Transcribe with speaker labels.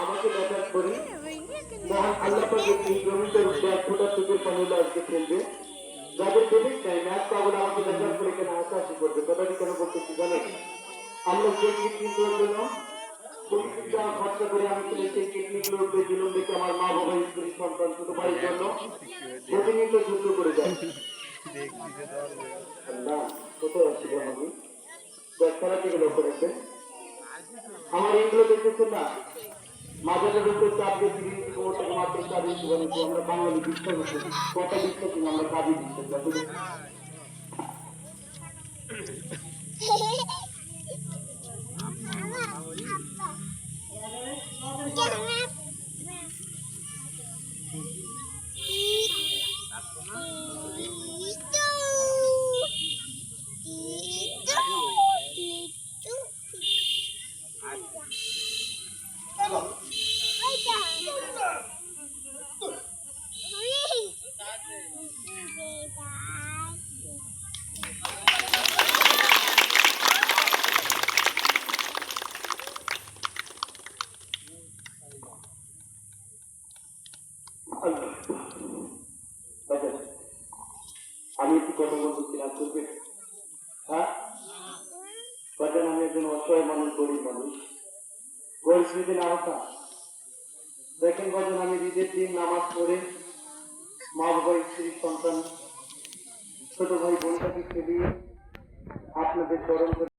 Speaker 1: আজকে দেখা করি মহান আল্লাহ এই জমিতে এক ফোটা চোখের পানিগুলো আজকে ফেলবে। যাদের পেমেন্ট নেই ম্যাচ পাগল আমাকে দেখা করে কেন হাসাহাসি করবে? কথাটি কেন বলতেছি জানেন? আমরা যে কিডনিগুলোর জন্য টাকা খরচা করে আমি চলে সেই কিডনিগুলোর উপরে জুলুম দেখে আমার মা বাবা স্ত্রী, সন্তান ছোট ভাইয়ের জন্য প্রতিনিয়ত যুদ্ধ করে যায় আল্লাহ কোথায় আছি গো আমি খেলা থেকে লক্ষ্য রাখবেন আমার এইগুলো দেখতেছেন না? মাঝারের উপর চাপ দিয়ে তিরিশ কোমরটাকে মাত্র চার ইঞ্চি বানিয়েছি। আমরা বাঙালি বিশ্বাস করছি কথা বিশ্বাস করি আমরা কাজই বিশ্বাস আল্লাহ। কিনা করবে হ্যাঁ? দেখেন বাজার আমি ঈদের দিন নামাজ পড়ে মা বাবা স্ত্রী, সন্তান, ছোট ভাই বোনটাকে খেলিয়ে আপনাদের চরণ